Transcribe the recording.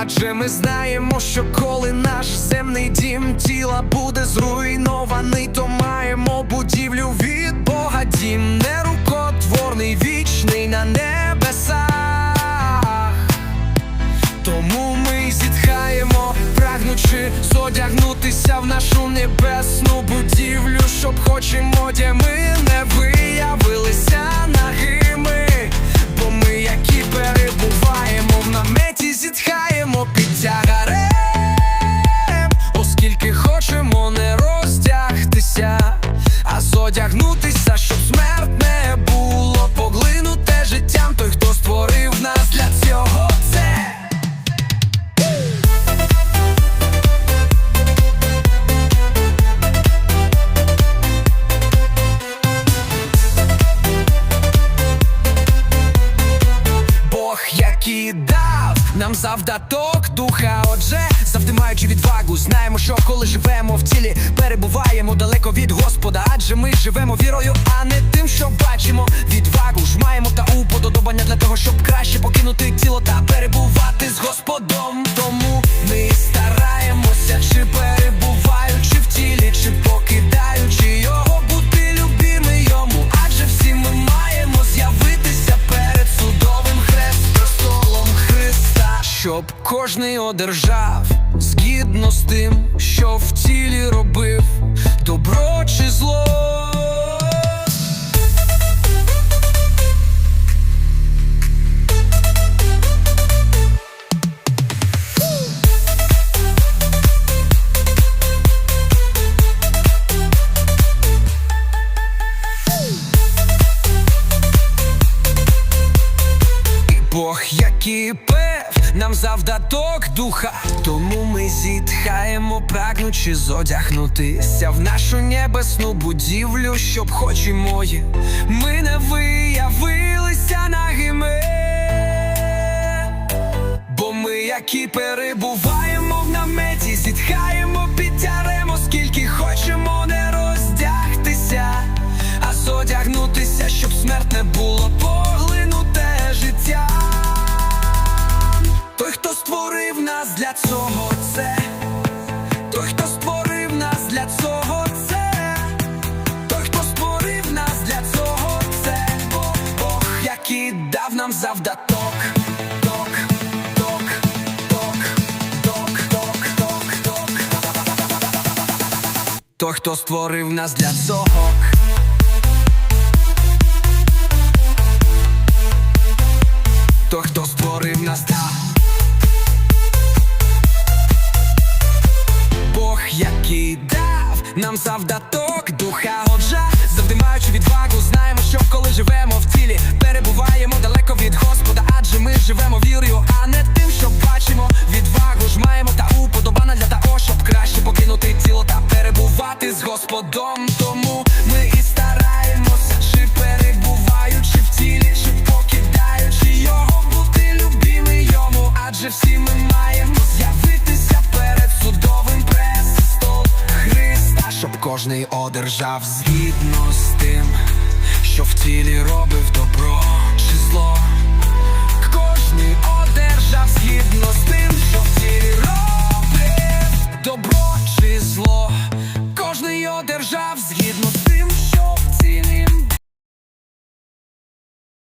Адже ми знаємо, що коли наш земний дім тіла буде зруйнований, то маємо будівлю від Бога дім, нерукотворний, вічний на небесах. Завдаток духа. Отже, завжди маючи відвагу, знаємо, що коли живемо в тілі, перебуваємо далеко від Господа, адже ми живемо вірою, а не тим, що бачимо. Відвагу ж маємо та уподобання для того, щоб краще покинути тіло та щоб кожний одержав згідно з тим, що в тілі робив, добро чи зло. Бог, який пев нам завдаток духа, тому ми зітхаємо, прагнучи зодягнутися в нашу небесну будівлю, щоб хоч і мої, ми не виявилися нагими. Бо ми, які перебуваємо який дав нам завдаток. Ток, ток, ток, ток, ток, ток, ток. Той, хто створив нас для цього. Той, хто створив нас для Бог, який дав нам завдаток духа. господом, тому ми і стараємося, чи перебуваючи в тілі, чи покидаючи його, бути любими йому, адже всі ми маємо з'явитися перед судовим престолом Христа, щоб кожний одержав згідно з тим, що в тілі робив добро чи зло. Кожний одержав згідно з тим, що в тілі робив добро чи зло кожний одержав згідно з тим, що в ціні.